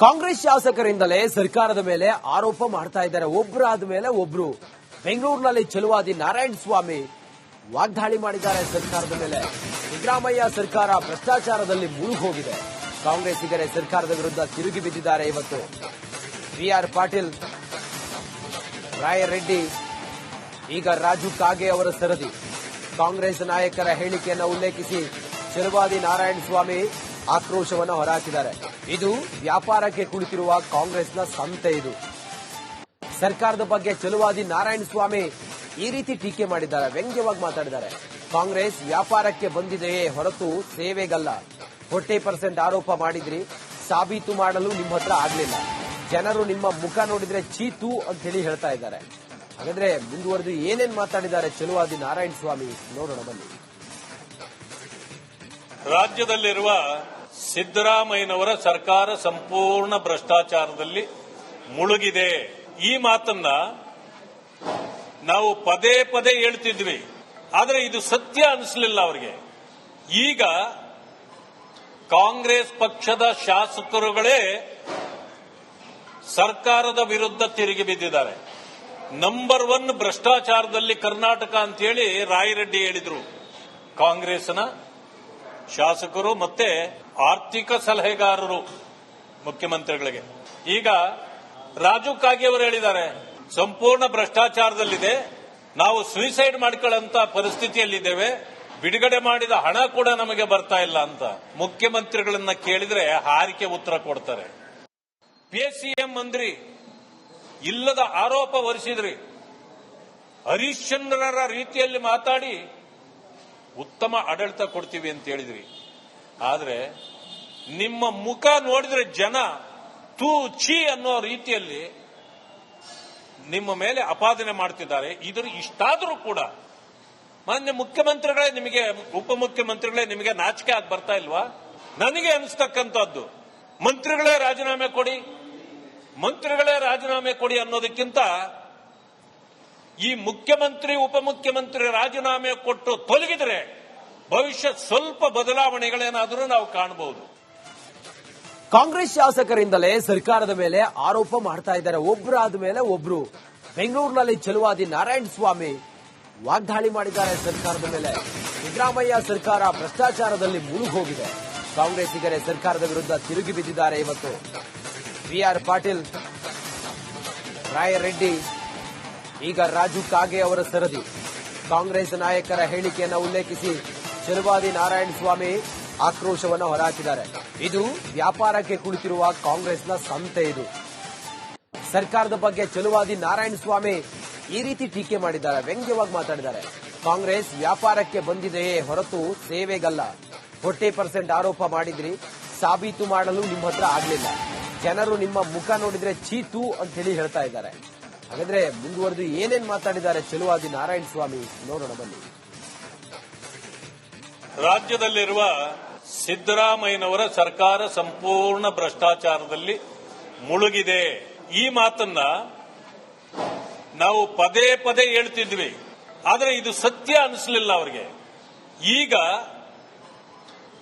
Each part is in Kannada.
ಕಾಂಗ್ರೆಸ್ ಶಾಸಕರಿಂದಲೇ ಸರ್ಕಾರದ ಮೇಲೆ ಆರೋಪ ಮಾಡ್ತಾ ಇದ್ದಾರೆ. ಒಬ್ಬರಾದ ಮೇಲೆ ಒಬ್ರು. ಬೆಂಗಳೂರಿನಲ್ಲಿ ಚಲುವಾದಿ ನಾರಾಯಣ ಸ್ವಾಮಿ ವಾಗ್ದಾಳಿ ಮಾಡಿದ್ದಾರೆ ಸರ್ಕಾರದ ಮೇಲೆ. ಸಿದ್ದರಾಮಯ್ಯ ಸರ್ಕಾರ ಭ್ರಷ್ಟಾಚಾರದಲ್ಲಿ ಮುಳುಗೋಗಿದೆ. ಕಾಂಗ್ರೆಸ್ಸಿಗರೇ ಸರ್ಕಾರದ ವಿರುದ್ಧ ತಿರುಗಿ ಬಿದ್ದಿದ್ದಾರೆ ಇವತ್ತು. ಬಿ ಆರ್ ಪಾಟೀಲ್ ರಾಯರೆಡ್ಡಿ ಈಗ ರಾಜು ಕಾಗೆ ಅವರ ಸರದಿ. ಕಾಂಗ್ರೆಸ್ ನಾಯಕರ ಹೇಳಿಕೆಯನ್ನು ಉಲ್ಲೇಖಿಸಿ, ಚಲುವಾದಿ ನಾರಾಯಣ ಸ್ವಾಮಿ ಆಕ್ರೋಶವನ್ನು ಹೊರಹಾಕಿದ್ದಾರೆ. ಇದು ವ್ಯಾಪಾರಕ್ಕೆ ಕುಳಿತಿರುವ ಕಾಂಗ್ರೆಸ್ನ ಸಂತೆ ಇದು. ಸರ್ಕಾರದ ಬಗ್ಗೆ ಚಲುವಾದಿ ನಾರಾಯಣ ಸ್ವಾಮಿ ಈ ರೀತಿ ಟೀಕೆ ಮಾಡಿದ್ದಾರೆ, ವ್ಯಂಗ್ಯವಾಗಿ ಮಾತಾಡಿದ್ದಾರೆ. ಕಾಂಗ್ರೆಸ್ ವ್ಯಾಪಾರಕ್ಕೆ ಬಂದಿದೆಯೇ ಹೊರತು ಸೇವೆಗಲ್ಲ. ಫೋರ್ಟಿ ಪರ್ಸೆಂಟ್ ಆರೋಪ ಮಾಡಿದ್ರಿ, ಸಾಬೀತು ಮಾಡಲು ನಿಮ್ಮ ಹತ್ರ ಆಗಲಿಲ್ಲ. ಜನರು ನಿಮ್ಮ ಮುಖ ನೋಡಿದ್ರೆ ಚೀತು ಅಂತ ಹೇಳಿ ಹೇಳ್ತಾ ಇದ್ದಾರೆ. ಹಾಗಾದ್ರೆ ಮುಂದುವರೆದು ಏನೇನ್ ಮಾತಾಡಿದ್ದಾರೆ ಚಲುವಾದಿ ನಾರಾಯಣ ಸ್ವಾಮಿ? ನೋಡೋಣ ಬನ್ನಿ. ರಾಜ್ಯದಲ್ಲಿರುವ ಸಿದ್ದರಾಮಯ್ಯನವರ ಸರ್ಕಾರ ಸಂಪೂರ್ಣ ಭ್ರಷ್ಟಾಚಾರದಲ್ಲಿ ಮುಳುಗಿದೆ. ಈ ಮಾತನ್ನ ನಾವು ಪದೇ ಪದೇ ಹೇಳ್ತಿದ್ವಿ. ಆದರೆ ಇದು ಸತ್ಯ ಅನಿಸಲಿಲ್ಲ ಅವರಿಗೆ. ಈಗ ಕಾಂಗ್ರೆಸ್ ಪಕ್ಷದ ಶಾಸಕರುಗಳೇ ಸರ್ಕಾರದ ವಿರುದ್ಧ ತಿರುಗಿ ಬಿದ್ದಿದ್ದಾರೆ. ನಂಬರ್ ಒನ್ ಭ್ರಷ್ಟಾಚಾರದಲ್ಲಿ ಕರ್ನಾಟಕ ಅಂತೇಳಿ ರಾಯರೆಡ್ಡಿ ಹೇಳಿದ್ರು ಕಾಂಗ್ರೆಸ್ನ. ಶಾಸಕರು ಮತ್ತೆ ಆರ್ಥಿಕ ಸಲಹೆಗಾರರು ಮುಖ್ಯಮಂತ್ರಿಗಳಿಗೆ. ಈಗ ರಾಜು ಕಾಗೆ ಅವರು ಹೇಳಿದ್ದಾರೆ, ಸಂಪೂರ್ಣ ಭ್ರಷ್ಟಾಚಾರದಲ್ಲಿದೆ, ನಾವು ಸುಯಿಸೈಡ್ ಮಾಡ್ಕೊಳ್ಳಂತ ಪರಿಸ್ಥಿತಿಯಲ್ಲಿದ್ದೇವೆ, ಬಿಡುಗಡೆ ಮಾಡಿದ ಹಣ ಕೂಡ ನಮಗೆ ಬರ್ತಾ ಇಲ್ಲ ಅಂತ ಮುಖ್ಯಮಂತ್ರಿಗಳನ್ನ ಕೇಳಿದ್ರೆ ಹಾರಿಕೆ ಉತ್ತರ ಕೊಡ್ತಾರೆ. ಪಿಎಸ್ಸಿಎಂ ಮಂತ್ರಿ, ಇಲ್ಲದ ಆರೋಪ ಹೊರಿಸಿದ್ರಿ ಹರಿಶ್ಚಂದ್ರರ ರೀತಿಯಲ್ಲಿ ಮಾತಾಡಿ ಉತ್ತಮ ಆಡಳಿತ ಕೊಡ್ತೀವಿ ಅಂತ ಹೇಳಿದ್ರಿ ಆದರೆ ನಿಮ್ಮ ಮುಖ ನೋಡಿದ್ರೆ ಜನ ತೂ ಚಿ ಅನ್ನೋ ರೀತಿಯಲ್ಲಿ ನಿಮ್ಮ ಮೇಲೆ ಅಪಾದನೆ ಮಾಡ್ತಿದ್ದಾರೆ. ಇದ್ರ ಇಷ್ಟಾದರೂ ಕೂಡ ಮಾನ್ಯ ಮುಖ್ಯಮಂತ್ರಿಗಳೇ ನಿಮಗೆ, ಉಪಮುಖ್ಯಮಂತ್ರಿಗಳೇ ನಿಮಗೆ ನಾಚಿಕೆ ಆಗಿ ಬರ್ತಾ ಇಲ್ವಾ? ನನಗೆ ಅನಿಸ್ತಕ್ಕಂಥದ್ದು, ಮಂತ್ರಿಗಳೇ ರಾಜೀನಾಮೆ ಕೊಡಿ, ಮಂತ್ರಿಗಳೇ ರಾಜೀನಾಮೆ ಕೊಡಿ ಅನ್ನೋದಕ್ಕಿಂತ ಈ ಮುಖ್ಯಮಂತ್ರಿ, ಉಪಮುಖ್ಯಮಂತ್ರಿ ರಾಜೀನಾಮೆ ಕೊಟ್ಟು ತೊಲಗಿದ್ರೆ ಭವಿಷ್ಯ ಸ್ವಲ್ಪ ಬದಲಾವಣೆಗಳೇನಾದರೂ ನಾವು ಕಾಣಬಹುದು ಕಾಂಗ್ರೆಸ್ ಶಾಸಕರಿಂದಲೇ ಸರ್ಕಾರದ ಮೇಲೆ ಆರೋಪ ಮಾಡ್ತಾ ಇದ್ದಾರೆ. ಒಬ್ಬರಾದ ಮೇಲೆ ಒಬ್ರು. ಬೆಂಗಳೂರಿನಲ್ಲಿ ಚಲುವಾದಿ ನಾರಾಯಣ ಸ್ವಾಮಿ ವಾಗ್ದಾಳಿ ಮಾಡಿದ್ದಾರೆ ಸರ್ಕಾರದ ಮೇಲೆ. ಸಿದ್ದರಾಮಯ್ಯ ಸರ್ಕಾರ ಭ್ರಷ್ಟಾಚಾರದಲ್ಲಿ ಮುಳುಗೋಗಿದೆ ಕಾಂಗ್ರೆಸ್ಸಿಗರೇ ಸರ್ಕಾರದ ವಿರುದ್ಧ ತಿರುಗಿ ಬಿದ್ದಿದ್ದಾರೆ ಇವತ್ತು. ಬಿ ಆರ್ ಪಾಟೀಲ್, ರಾಯರೆಡ್ಡಿ ಈಗ ರಾಜು ಕಾಗೆ ಅವರ ಸರದಿ. ಕಾಂಗ್ರೆಸ್ ನಾಯಕರ ಹೇಳಿಕೆಯನ್ನು ಉಲ್ಲೇಖಿಸಿ ಚಲುವಾದಿ ನಾರಾಯಣ ಸ್ವಾಮಿ ಆಕ್ರೋಶವನ್ನು ಹೊರಹಾಕಿದ್ದಾರೆ. ಇದು ವ್ಯಾಪಾರಕ್ಕೆ ಕುಳಿತಿರುವ ಕಾಂಗ್ರೆಸ್ನ ಸಂತೆ ಇದು. ಸರ್ಕಾರದ ಬಗ್ಗೆ ಚಲುವಾದಿ ನಾರಾಯಣ ಸ್ವಾಮಿ ಈ ರೀತಿ ಟೀಕೆ ಮಾಡಿದ್ದಾರೆ, ವ್ಯಂಗ್ಯವಾಗಿ ಮಾತಾಡಿದ್ದಾರೆ. ಕಾಂಗ್ರೆಸ್ ವ್ಯಾಪಾರಕ್ಕೆ ಬಂದಿದೆಯೇ ಹೊರತು ಸೇವೆಗಲ್ಲ. ಫೋರ್ಟಿ ಪರ್ಸೆಂಟ್ ಆರೋಪ ಮಾಡಿದ್ರಿ, ಸಾಬೀತು ಮಾಡಲು ನಿಮ್ಮ ಹತ್ರ ಆಗಲಿಲ್ಲ. ಜನರು ನಿಮ್ಮ ಮುಖ ನೋಡಿದ್ರೆ ಚೀತು ಅಂತ ಹೇಳಿ ಹೇಳ್ತಾ ಇದ್ದಾರೆ. ಹಾಗಾದ್ರೆ ಮುಂದುವರೆದು ಏನೇನ್ ಮಾತಾಡಿದ್ದಾರೆ ಚೆಲುವಾದಿ ನಾರಾಯಣ ಸ್ವಾಮಿ? ನೋಡೋಣ, ಬನ್ನಿ. ರಾಜ್ಯದಲ್ಲಿರುವ ಸಿದ್ದರಾಮಯ್ಯನವರ ಸರ್ಕಾರ ಸಂಪೂರ್ಣ ಭ್ರಷ್ಟಾಚಾರದಲ್ಲಿ ಮುಳುಗಿದೆ. ಈ ಮಾತನ್ನ ನಾವು ಪದೇ ಪದೇ ಹೇಳ್ತಿದ್ವಿ. ಆದರೆ ಇದು ಸತ್ಯ ಅನಿಸಲಿಲ್ಲ ಅವರಿಗೆ. ಈಗ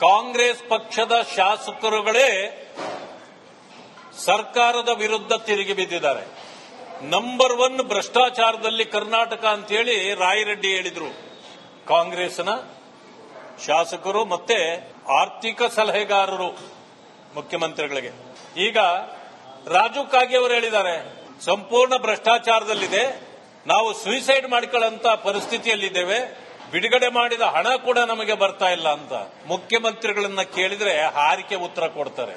ಕಾಂಗ್ರೆಸ್ ಪಕ್ಷದ ಶಾಸಕರುಗಳೇ ಸರ್ಕಾರದ ವಿರುದ್ಧ ತಿರುಗಿ ಬಿದ್ದಿದ್ದಾರೆ. ನಂಬರ್ ಒನ್ ಭ್ರಷ್ಟಾಚಾರದಲ್ಲಿ ಕರ್ನಾಟಕ ಅಂತೇಳಿ ರಾಯರೆಡ್ಡಿ ಹೇಳಿದ್ರು. ಕಾಂಗ್ರೆಸ್ನ ಶಾಸಕರು ಮತ್ತೆ ಆರ್ಥಿಕ ಸಲಹೆಗಾರರು ಮುಖ್ಯಮಂತ್ರಿಗಳಿಗೆ. ಈಗ ರಾಜು ಕಾಗೆ ಅವರು ಹೇಳಿದ್ದಾರೆ, ಸಂಪೂರ್ಣ ಭ್ರಷ್ಟಾಚಾರದಲ್ಲಿದೆ, ನಾವು ಸುಯಿಸೈಡ್ ಮಾಡಿಕೊಳ್ಳುವಂತಹ ಪರಿಸ್ಥಿತಿಯಲ್ಲಿದ್ದೇವೆ, ಬಿಡುಗಡೆ ಮಾಡಿದ ಹಣ ಕೂಡ ನಮಗೆ ಬರ್ತಾ ಇಲ್ಲ ಅಂತ ಮುಖ್ಯಮಂತ್ರಿಗಳನ್ನ ಕೇಳಿದ್ರೆ ಹಾರಿಕೆ ಉತ್ತರ ಕೊಡ್ತಾರೆ.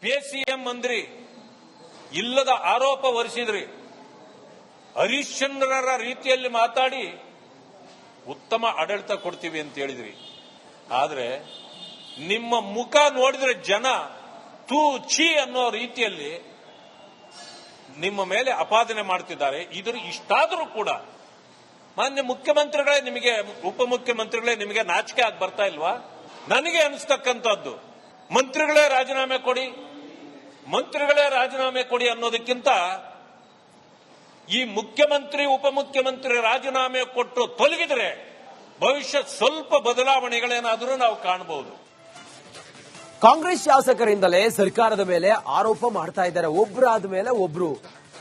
ಪಿಎಸ್ಸಿಎಂ ಮಂತ್ರಿ ಇಲ್ಲದ ಆರೋಪ ಹೊರಿಸಿದ್ರಿ. ಹರಿಶ್ಚಂದ್ರರ ರೀತಿಯಲ್ಲಿ ಮಾತಾಡಿ ಉತ್ತಮ ಆಡಳಿತ ಕೊಡ್ತೀವಿ ಅಂತ ಹೇಳಿದ್ರಿ. ಆದರೆ ನಿಮ್ಮ ಮುಖ ನೋಡಿದ್ರೆ ಜನ ತೂ ಛೀ ಅನ್ನೋ ರೀತಿಯಲ್ಲಿ ನಿಮ್ಮ ಮೇಲೆ ಅಪಾದನೆ ಮಾಡ್ತಿದ್ದಾರೆ. ಇದ್ರ ಇಷ್ಟಾದರೂ ಕೂಡ ಮಾನ್ಯ ಮುಖ್ಯಮಂತ್ರಿಗಳೇ ನಿಮಗೆ ಉಪಮುಖ್ಯಮಂತ್ರಿಗಳೇ ನಿಮಗೆ ನಾಚಿಕೆ ಆಗಿ ಬರ್ತಾ ಇಲ್ವಾ? ನನಗೆ ಅನಿಸ್ತಕ್ಕಂಥದ್ದು. ಮಂತ್ರಿಗಳೇ ರಾಜೀನಾಮೆ ಕೊಡಿ ಮಂತ್ರಿಗಳೇ ರಾಜೀನಾಮೆ ಕೊಡಿ ಅನ್ನೋದಕ್ಕಿಂತ ಈ ಮುಖ್ಯಮಂತ್ರಿ, ಉಪಮುಖ್ಯಮಂತ್ರಿ ರಾಜೀನಾಮೆ ಕೊಟ್ಟು ತೊಲಗಿದ್ರೆ ಭವಿಷ್ಯ ಸ್ವಲ್ಪ ಬದಲಾವಣೆಗಳೇನಾದರೂ ನಾವು ಕಾಣಬಹುದು ಕಾಂಗ್ರೆಸ್ ಶಾಸಕರಿಂದಲೇ ಸರ್ಕಾರದ ಮೇಲೆ ಆರೋಪ ಮಾಡ್ತಾ ಇದ್ದಾರೆ. ಒಬ್ಬರಾದ ಮೇಲೆ ಒಬ್ರು.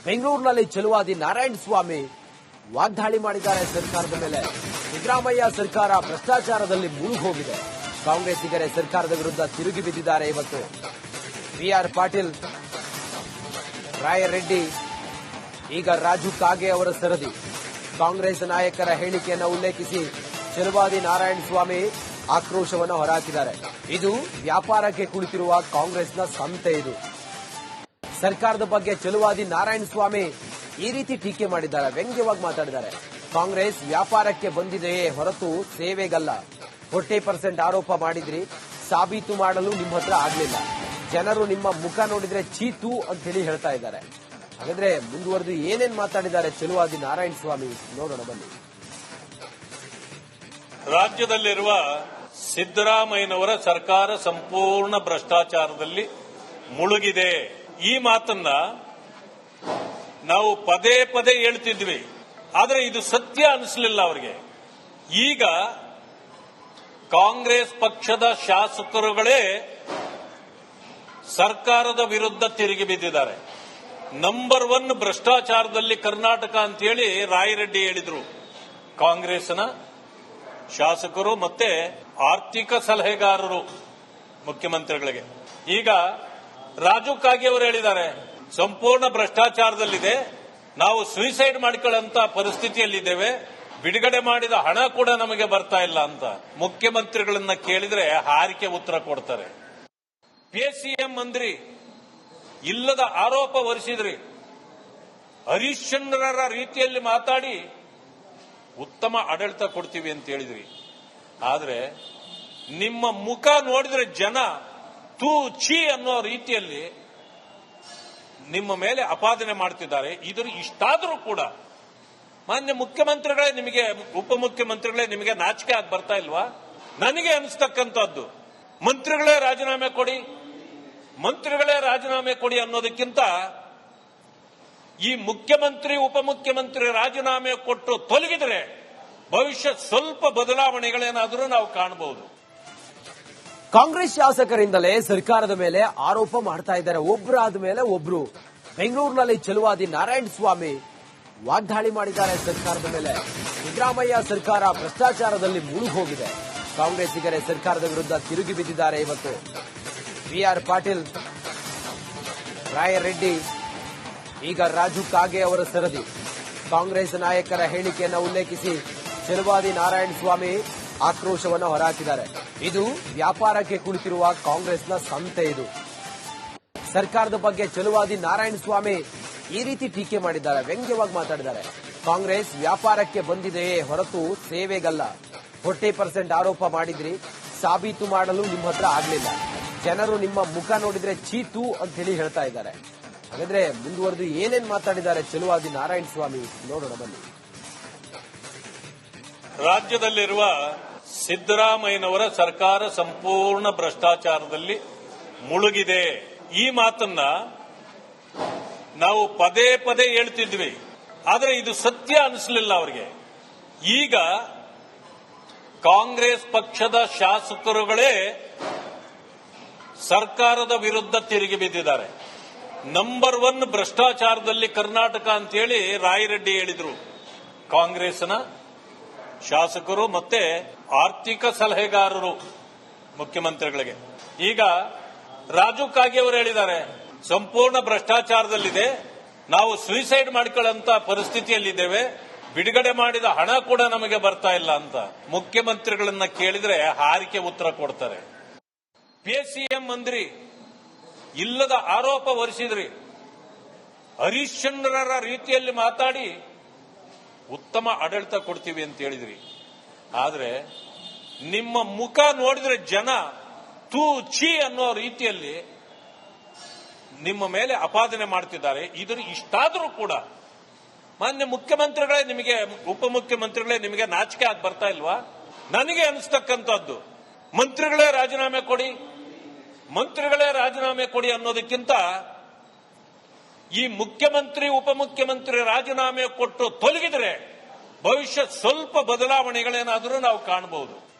ಬೆಂಗಳೂರಿನಲ್ಲಿ ಚಲುವಾದಿ ನಾರಾಯಣ ಸ್ವಾಮಿ ವಾಗ್ದಾಳಿ ಮಾಡಿದ್ದಾರೆ ಸರ್ಕಾರದ ಮೇಲೆ. ಸಿದ್ದರಾಮಯ್ಯ ಸರ್ಕಾರ ಭ್ರಷ್ಟಾಚಾರದಲ್ಲಿ ಮುಳುಗೋಗಿದೆ ಕಾಂಗ್ರೆಸ್ಸಿಗರೇ ಸರ್ಕಾರದ ವಿರುದ್ಧ ತಿರುಗಿ ಬಿದ್ದಿದ್ದಾರೆ ಇವತ್ತು. ಬಿಆರ್ ಪಾಟೀಲ್, ರಾಯರೆಡ್ಡಿ, ಈಗ ರಾಜು ಕಾಗೆ ಅವರ ಸರದಿ. ಕಾಂಗ್ರೆಸ್ ನಾಯಕರ ಹೇಳಿಕೆಯನ್ನು ಉಲ್ಲೇಖಿಸಿ ಚಲುವಾದಿ ನಾರಾಯಣ ಸ್ವಾಮಿ ಆಕ್ರೋಶವನ್ನು ಹೊರಹಾಕಿದ್ದಾರೆ. ಇದು ವ್ಯಾಪಾರಕ್ಕೆ ಕುಳಿತಿರುವ ಕಾಂಗ್ರೆಸ್ನ ಸಂತೆ ಇದು. ಸರ್ಕಾರದ ಬಗ್ಗೆ ಚಲುವಾದಿ ನಾರಾಯಣ ಸ್ವಾಮಿ ಈ ರೀತಿ ಟೀಕೆ ಮಾಡಿದ್ದಾರೆ, ವ್ಯಂಗ್ಯವಾಗಿ ಮಾತಾಡಿದ್ದಾರೆ. ಕಾಂಗ್ರೆಸ್ ವ್ಯಾಪಾರಕ್ಕೆ ಬಂದಿದೆಯೇ ಹೊರತು ಸೇವೆಗಲ್ಲ. ಫೋರ್ಟಿ ಪರ್ಸೆಂಟ್ ಆರೋಪ ಮಾಡಿದ್ರಿ, ಸಾಬೀತು ಮಾಡಲು ನಿಮ್ಮ ಹತ್ರ ಆಗ್ಲಿಲ್ಲ. ಜನರು ನಿಮ್ಮ ಮುಖ ನೋಡಿದ್ರೆ ಚೀತು ಅಂತ ಹೇಳಿ ಹೇಳ್ತಾ ಇದ್ದಾರೆ. ಹಾಗಾದ್ರೆ ಮುಂದುವರೆದು ಏನೇನ್ ಮಾತಾಡಿದ್ದಾರೆ? ಚೆಲುವಾದಿ ನಾರಾಯಣ ಸ್ವಾಮಿ, ನೋಡೋಣ ಬನ್ನಿ. ರಾಜ್ಯದಲ್ಲಿರುವ ಸಿದ್ದರಾಮಯ್ಯನವರ ಸರ್ಕಾರ ಸಂಪೂರ್ಣ ಭ್ರಷ್ಟಾಚಾರದಲ್ಲಿ ಮುಳುಗಿದೆ. ಈ ಮಾತನ್ನ ನಾವು ಪದೇ ಪದೇ ಹೇಳ್ತಿದ್ವಿ. ಆದರೆ ಇದು ಸತ್ಯ ಅನಿಸಲಿಲ್ಲ ಅವರಿಗೆ. ಈಗ ಕಾಂಗ್ರೆಸ್ ಪಕ್ಷದ ಶಾಸಕರುಗಳೇ ಸರ್ಕಾರದ ವಿರುದ್ಧ ತಿರುಗಿ ಬಿದ್ದಿದ್ದಾರೆ. ನಂಬರ್ ಒನ್ ಭ್ರಷ್ಟಾಚಾರದಲ್ಲಿ ಕರ್ನಾಟಕ ಅಂತೇಳಿ ರಾಯರೆಡ್ಡಿ ಹೇಳಿದ್ರು. ಕಾಂಗ್ರೆಸ್ನ ಶಾಸಕರು ಮತ್ತೆ ಆರ್ಥಿಕ ಸಲಹೆಗಾರರು ಮುಖ್ಯಮಂತ್ರಿಗಳಿಗೆ. ಈಗ ರಾಜು ಕಾಗೆ ಅವರು ಹೇಳಿದ್ದಾರೆ, ಸಂಪೂರ್ಣ ಭ್ರಷ್ಟಾಚಾರದಲ್ಲಿದೆ, ನಾವು ಸುಯಿಸೈಡ್ ಮಾಡಿಕೊಳ್ಳಂತ ಪರಿಸ್ಥಿತಿಯಲ್ಲಿದ್ದೇವೆ, ಬಿಡುಗಡೆ ಮಾಡಿದ ಹಣ ಕೂಡ ನಮಗೆ ಬರ್ತಾ ಇಲ್ಲ ಅಂತ ಮುಖ್ಯಮಂತ್ರಿಗಳನ್ನ ಕೇಳಿದ್ರೆ ಹಾರಿಕೆ ಉತ್ತರ ಕೊಡ್ತಾರೆ. ಪಿಎಸ್ಸಿಎಂ ಅಂದ್ರಿ. ಇಲ್ಲದ ಆರೋಪ ಹೊರಿಸಿದ್ರಿ. ಹರಿಶ್ಚಂದ್ರರ ರೀತಿಯಲ್ಲಿ ಮಾತಾಡಿ ಉತ್ತಮ ಆಡಳಿತ ಕೊಡ್ತೀವಿ ಅಂತ ಹೇಳಿದ್ರಿ. ಆದರೆ ನಿಮ್ಮ ಮುಖ ನೋಡಿದ್ರೆ ಜನ ತೂ ಛೀ ಅನ್ನೋ ರೀತಿಯಲ್ಲಿ ನಿಮ್ಮ ಮೇಲೆ ಅಪಾದನೆ ಮಾಡ್ತಿದ್ದಾರೆ. ಇದ್ರ ಇಷ್ಟಾದರೂ ಕೂಡ ಮಾನ್ಯ ಮುಖ್ಯಮಂತ್ರಿಗಳೇ ನಿಮಗೆ ಉಪಮುಖ್ಯಮಂತ್ರಿಗಳೇ ನಿಮಗೆ ನಾಚಿಕೆ ಆಗಿ ಬರ್ತಾ ಇಲ್ವಾ? ನನಗೆ ಅನಿಸ್ತಕ್ಕಂಥದ್ದು. ಮಂತ್ರಿಗಳೇ ರಾಜೀನಾಮೆ ಕೊಡಿ, ಮಂತ್ರಿಗಳೇ ರಾಜೀನಾಮೆ ಕೊಡಿ ಅನ್ನೋದಕ್ಕಿಂತ ಈ ಮುಖ್ಯಮಂತ್ರಿ, ಉಪಮುಖ್ಯಮಂತ್ರಿ ರಾಜೀನಾಮೆ ಕೊಟ್ಟು ತೊಲಗಿದ್ರೆ ಭವಿಷ್ಯ ಸ್ವಲ್ಪ ಬದಲಾವಣೆಗಳೇನಾದರೂ ನಾವು ಕಾಣಬಹುದು. ಕಾಂಗ್ರೆಸ್ ಶಾಸಕರಿಂದಲೇ ಸರ್ಕಾರದ ಮೇಲೆ ಆರೋಪ ಮಾಡ್ತಾ ಇದ್ದಾರೆ. ಒಬ್ಬರಾದ ಮೇಲೆ ಒಬ್ರು. ಬೆಂಗಳೂರಿನಲ್ಲಿ ಚಲುವಾದಿ ನಾರಾಯಣ ಸ್ವಾಮಿ ವಾಗ್ದಾಳಿ ಮಾಡಿದ್ದಾರೆ ಸರ್ಕಾರದ ಮೇಲೆ. ಸಿದ್ದರಾಮಯ್ಯ ಸರ್ಕಾರ ಭ್ರಷ್ಟಾಚಾರದಲ್ಲಿ ಮುಳುಗಿ ಹೋಗಿದೆ ಕಾಂಗ್ರೆಸ್ಸಿಗರೇ ಸರ್ಕಾರದ ವಿರುದ್ಧ ತಿರುಗಿ ಬಿದ್ದಿದ್ದಾರೆ ಇವತ್ತು. ಬಿಆರ್ ಪಾಟೀಲ್ ರಾಯರೆಡ್ಡಿ ಈಗ ರಾಜು ಕಾಗೆ ಅವರ ಸರದಿ. ಕಾಂಗ್ರೆಸ್ ನಾಯಕರ ಹೇಳಿಕೆಯನ್ನು ಉಲ್ಲೇಖಿಸಿ ಚೆಲುವಾದಿ ನಾರಾಯಣ ಸ್ವಾಮಿ ಆಕ್ರೋಶವನ್ನು ಹೊರಹಾಕಿದ್ದಾರೆ. ಇದು ವ್ಯಾಪಾರಕ್ಕೆ ಕುಳಿತಿರುವ ಕಾಂಗ್ರೆಸ್ನ ಸಂತೆ ಇದು. ಸರ್ಕಾರದ ಬಗ್ಗೆ ಚೆಲುವಾದಿ ನಾರಾಯಣ ಸ್ವಾಮಿ ಈ ರೀತಿ ಟೀಕೆ ಮಾಡಿದ್ದಾರೆ, ವ್ಯಂಗ್ಯವಾಗಿ ಮಾತಾಡಿದ್ದಾರೆ. ಕಾಂಗ್ರೆಸ್ ವ್ಯಾಪಾರಕ್ಕೆ ಬಂದಿದೆಯೇ ಹೊರತು ಸೇವೆಗಲ್ಲ. ಫೋರ್ಟಿ ಪರ್ಸೆಂಟ್ ಆರೋಪ ಮಾಡಿದ್ರಿ. ಸಾಬೀತು ಮಾಡಲು ನಿಮ್ಮ ಹತ್ರ ಆಗ್ಲಿಲ್ಲ. ಜನರು ನಿಮ್ಮ ಮುಖ ನೋಡಿದ್ರೆ ಚೀತು ಅಂತ ಹೇಳಿ ಹೇಳ್ತಾ ಇದ್ದಾರೆ. ಹಾಗಾದ್ರೆ ಮುಂದುವರೆದು ಏನೇನ್ ಮಾತಾಡಿದ್ದಾರೆ ಚಲುವಾದಿ ನಾರಾಯಣ ಸ್ವಾಮಿ ನೋಡೋಣ ಬನ್ನಿ. ರಾಜ್ಯದಲ್ಲಿರುವ ಸಿದ್ದರಾಮಯ್ಯನವರ ಸರ್ಕಾರ ಸಂಪೂರ್ಣ ಭ್ರಷ್ಟಾಚಾರದಲ್ಲಿ ಮುಳುಗಿದೆ. ಈ ಮಾತನ್ನ ನಾವು ಪದೇ ಪದೇ ಹೇಳ್ತಿದ್ವಿ. ಆದರೆ ಇದು ಸತ್ಯ ಅನಿಸಲಿಲ್ಲ ಅವರಿಗೆ. ಈಗ ಕಾಂಗ್ರೆಸ್ ಪಕ್ಷದ ಶಾಸಕರುಗಳೇ ಸರ್ಕಾರದ ವಿರುದ್ಧ ತಿರುಗಿ ಬಿದ್ದಿದ್ದಾರೆ. ನಂಬರ್ ಒನ್ ಭ್ರಷ್ಟಾಚಾರದಲ್ಲಿ ಕರ್ನಾಟಕ ಅಂತೇಳಿ ರಾಯರೆಡ್ಡಿ ಹೇಳಿದರು. ಕಾಂಗ್ರೆಸ್ನ ಶಾಸಕರು ಮತ್ತೆ ಆರ್ಥಿಕ ಸಲಹೆಗಾರರು ಮುಖ್ಯಮಂತ್ರಿಗಳಿಗೆ. ಈಗ ರಾಜು ಕಾಗೆ ಅವರು ಹೇಳಿದ್ದಾರೆ, ಸಂಪೂರ್ಣ ಭ್ರಷ್ಟಾಚಾರದಲ್ಲಿದೆ, ನಾವು ಸುಯಿಸೈಡ್ ಮಾಡಿಕೊಳ್ಳಂತ ಪರಿಸ್ಥಿತಿಯಲ್ಲಿದ್ದೇವೆ ಬಿಡುಗಡೆ ಮಾಡಿದ ಹಣ ಕೂಡ ನಮಗೆ ಬರ್ತಾ ಇಲ್ಲ ಅಂತ ಮುಖ್ಯಮಂತ್ರಿಗಳನ್ನ ಕೇಳಿದ್ರೆ ಹಾರಿಕೆ ಉತ್ತರ ಕೊಡ್ತಾರೆ. ಪಿಎಸ್ಸಿಎಂ ಮಂತ್ರಿ ಇಲ್ಲದ ಆರೋಪ ಹೊರಿಸಿದ್ರಿ. ಹರಿಶ್ಚಂದ್ರರ ರೀತಿಯಲ್ಲಿ ಮಾತಾಡಿ ಉತ್ತಮ ಆಡಳಿತ ಕೊಡ್ತೀವಿ ಅಂತ ಹೇಳಿದ್ರಿ. ಆದ್ರೆ ನಿಮ್ಮ ಮುಖ ನೋಡಿದ್ರೆ ಜನ ತೂ ಚಿ ಅನ್ನೋ ರೀತಿಯಲ್ಲಿ ನಿಮ್ಮ ಮೇಲೆ ಅಪಾದನೆ ಮಾಡ್ತಿದ್ದಾರೆ. ಇದ್ರ ಇಷ್ಟಾದರೂ ಕೂಡ ಮಾನ್ಯ ಮುಖ್ಯಮಂತ್ರಿಗಳೇ, ನಿಮಗೆ ಉಪಮುಖ್ಯಮಂತ್ರಿಗಳೇ ನಿಮಗೆ ನಾಚಿಕೆ ಆಗಿ ಬರ್ತಾ ಇಲ್ವಾ? ನನಗೆ ಅನಿಸ್ತಕ್ಕಂಥದ್ದು. ಮಂತ್ರಿಗಳೇ ರಾಜೀನಾಮೆ ಕೊಡಿ. ಮಂತ್ರಿಗಳೇ ರಾಜೀನಾಮೆ ಕೊಡಿ ಅನ್ನೋದಕ್ಕಿಂತ ಈ ಮುಖ್ಯಮಂತ್ರಿ, ಉಪಮುಖ್ಯಮಂತ್ರಿ ರಾಜೀನಾಮೆ ಕೊಟ್ಟು ತೊಲಗಿದ್ರೆ ಭವಿಷ್ಯ ಸ್ವಲ್ಪ ಬದಲಾವಣೆಗಳೇನಾದರೂ ನಾವು ಕಾಣಬಹುದು